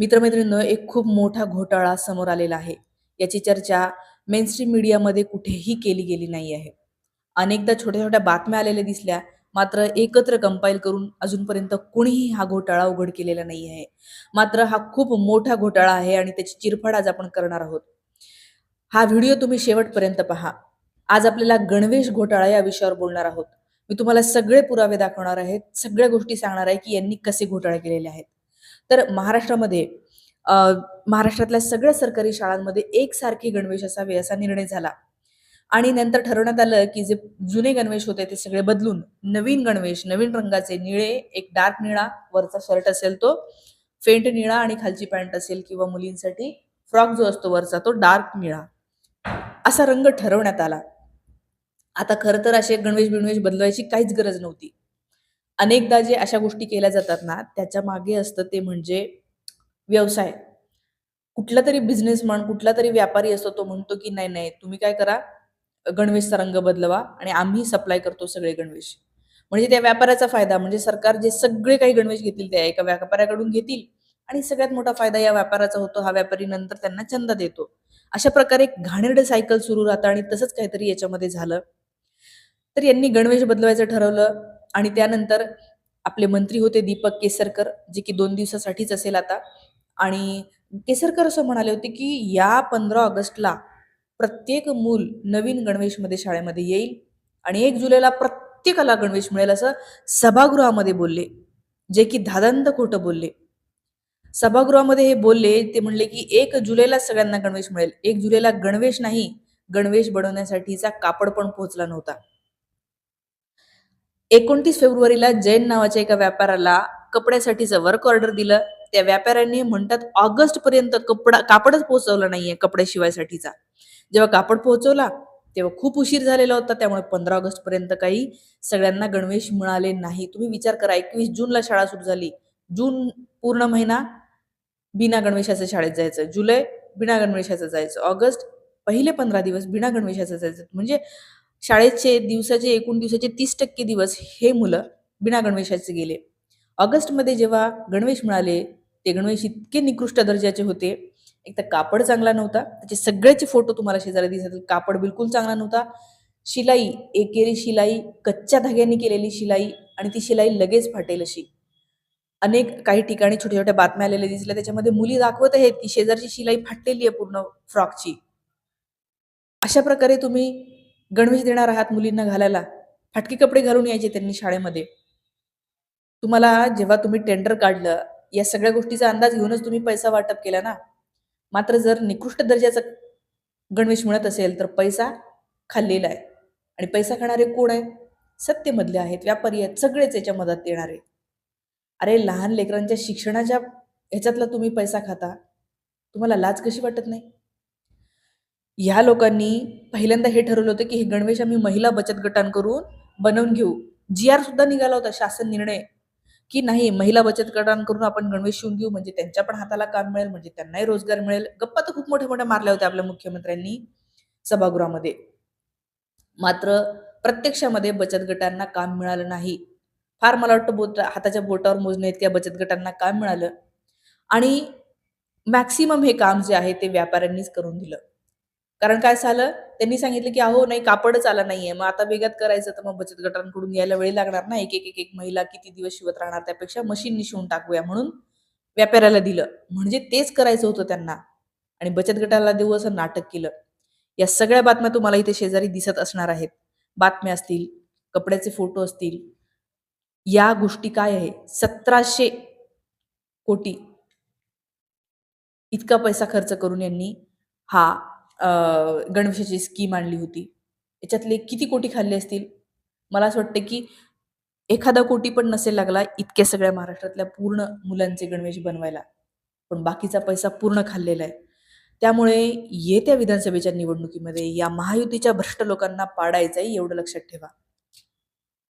मित्रमैत्रिणींनो एक खूप मोठा घोटाळा समोर आलेला आहे. याची चर्चा मेनस्ट्रीम मीडियामध्ये कुठेही केली गेली नाही आहे. अनेकदा छोट्या छोट्या बातम्या आलेल्या दिसल्या मात्र एकत्र कंपाईल करून अजूनपर्यंत कोणीही हा घोटाळा उघड केलेला नाही आहे. मात्र हा खूप मोठा घोटाळा आहे आणि त्याची चिरफाड आज आपण करणार आहोत. हा व्हिडिओ तुम्ही शेवटपर्यंत पहा. आज आपल्याला गणवेश घोटाळा या विषयावर बोलणार आहोत. मी तुम्हाला सगळे पुरावे दाखवणार आहेत सगळ्या गोष्टी सांगणार आहे की यांनी कसे घोटाळे केलेले आहेत. तर महाराष्ट्रामध्ये महाराष्ट्रातल्या सगळ्या सरकारी शाळांमध्ये एकसारखे गणवेश असावे असा निर्णय झाला. आणि नंतर ठरवण्यात आलं की जे जुने गणवेश होते ते सगळे बदलून नवीन गणवेश नवीन रंगाचे निळे एक डार्क निळा वरचा शर्ट असेल तो फेंट निळा आणि खालची पॅन्ट असेल किंवा मुलींसाठी फ्रॉक जो असतो वरचा तो डार्क निळा. असा रंग ठरवण्यात आला. आता खरं तर असे गणवेश बिणवेश बदलवायची काहीच गरज नव्हती. अनेकदा जे अशा गोष्टी केल्या जातात ना त्याच्यामागे असतं ते म्हणजे व्यवसाय. कुठला तरी बिझनेसमॅन कुठला तरी व्यापारी असतो तो म्हणतो की नाही नाही तुम्ही काय करा गणवेशचा रंग बदलवा आणि आम्ही सप्लाय करतो सगळे गणवेश. म्हणजे त्या व्यापाऱ्याचा फायदा म्हणजे सरकार जे सगळे काही गणवेश घेतील त्या एका व्यापाऱ्याकडून घेतील आणि सगळ्यात मोठा फायदा या व्यापाराचा होतो हा व्यापारी नंतर त्यांना चंदा देतो. अशा प्रकारे एक घाणेरडे सायकल सुरू राहतं आणि तसंच काहीतरी याच्यामध्ये झालं. तर यांनी गणवेश बदलवायचं ठरवलं. आणि त्यानंतर आपले मंत्री होते दीपक केसरकर जे की दोन दिवसासाठीच असेल आता. आणि केसरकर असं म्हणाले होते की या पंधरा ऑगस्टला प्रत्येक मूल नवीन गणवेशमध्ये शाळेमध्ये येईल आणि एक जुलैला प्रत्येकाला गणवेश मिळेल असं सभागृहामध्ये बोलले. जे की धादंत खोटं बोलले. सभागृहामध्ये हे बोलले ते म्हणले की एक जुलैला सगळ्यांना गणवेश मिळेल. एक जुलैला गणवेश नाही गणवेश बनवण्यासाठीचा कापड पण पोहोचला नव्हता. एकोणतीस फेब्रुवारीला जैन नावाच्या एका व्यापाराला कपड्यासाठीचं वर्क ऑर्डर दिलं. त्या व्यापाऱ्यांनी म्हणतात ऑगस्ट पर्यंत कपडा कापडच पोहोचवलं नाहीये कपडे शिवायसाठीचा. जेव्हा कापड पोहोचवला तेव्हा खूप उशीर झालेला होता. त्यामुळे पंधरा ऑगस्ट पर्यंत काही सगळ्यांना गणवेश मिळाले नाही. तुम्ही विचार करा एकवीस जूनला शाळा सुरू झाली. जून पूर्ण महिना बिना गणवेशाचं शाळेत जायचं. जुलै बिना गणवेशाचं जायचं. ऑगस्ट पहिले पंधरा दिवस बिना गणवेशाचं जायचं. म्हणजे शाळेचे दिवसाचे एकूण दिवसाचे तीस टक्के दिवस हे मुलं बिना गणवेशाचे गेले. ऑगस्टमध्ये जेव्हा गणवेश मिळाले ते गणवेश इतके निकृष्ट दर्जाचे होते. एक तर कापड चांगला नव्हता त्याचे सगळ्याचे फोटो तुम्हाला शेजारी दिसत कापड बिलकुल चांगला नव्हता. शिलाई एकेरी शिलाई कच्च्या धाग्यांनी केलेली शिलाई आणि ती शिलाई लगेच फाटेल अशी. अनेक काही ठिकाणी छोट्या छोट्या बातम्या आलेल्या दिसल्या. त्याच्यामध्ये मुली दाखवत आहेत की शेजारची शिलाई फाटलेली आहे पूर्ण फ्रॉकची. अशा प्रकारे तुम्ही गणवेश देणार आहात मुलींना घालायला. फाटके कपडे घालून यायचे त्यांनी शाळेमध्ये. तुम्हाला जेव्हा तुम्ही टेंडर काढलं या सगळ्या गोष्टीचा अंदाज घेऊनच तुम्ही पैसा वाटप केला ना? मात्र जर निकृष्ट दर्जाचा गणवेश मिळत असेल तर पैसा खाल्लेला आहे. आणि पैसा खाणारे कोण आहे? सत्तेमधले आहेत. व्यापारी आहेत. सगळेच याच्या मदत देणारे. अरे लहान लेकरांच्या शिक्षणाच्या ह्याच्यातला तुम्ही पैसा खाता. तुम्हाला लाज कशी वाटत नाही? ह्या लोकांनी पहिल्यांदा हे ठरवलं होतं की हे गणवेश आम्ही महिला बचत गटांकडून बनवून घेऊ. जी आर सुद्धा निघाला होता शासन निर्णय की नाही महिला बचत गटांकडून आपण गणवेश शिवून घेऊ म्हणजे त्यांच्या पण हाताला काम मिळेल म्हणजे त्यांनाही रोजगार मिळेल. गप्पा तर खूप मोठ्या मोठ्या मारल्या होत्या आपल्या मुख्यमंत्र्यांनी सभागृहामध्ये. मात्र प्रत्यक्षामध्ये बचत गटांना काम मिळालं नाही. फार मला वाटतं बोट हाताच्या बोटावर मोजण्यात इतक्या बचत गटांना काम मिळालं. आणि मॅक्सिमम हे काम जे आहे ते व्यापाऱ्यांनीच करून दिलं. कारण काय झालं? त्यांनी सांगितलं की अहो नाही कापडच आला नाहीये. मग आता वेगात करायचं तर मग बचत गटांकडून यायला वेळ लागणार ना? एक एक एक एक महिला किती दिवस शिवत राहणार त्यापेक्षा मशीननी शिवून टाकूया म्हणून व्यापाऱ्याला दिलं. म्हणजे तेच करायचं होतं त्यांना. आणि बचत गटाला देऊ असं नाटक केलं. या सगळ्या बातम्या तुम्हाला इथे शेजारी दिसत असणार आहेत. बातम्या असतील कपड्याचे फोटो असतील. या गोष्टी काय आहे? सतराशे कोटी इतका पैसा खर्च करून यांनी हा गणवेशाची स्कीम आणली होती. याच्यातले किती कोटी खाल्ले असतील? मला असं वाटतं की एखादा कोटी पण नसेल लागला इतक्या सगळ्या महाराष्ट्रातल्या पूर्ण मुलांचे गणवेश बनवायला. पण बाकीचा पैसा पूर्ण खाल्लेला आहे. त्यामुळे येत्या विधानसभेच्या निवडणुकीमध्ये या महायुतीच्या भ्रष्ट लोकांना पाडायचं आहे एवढं लक्षात ठेवा.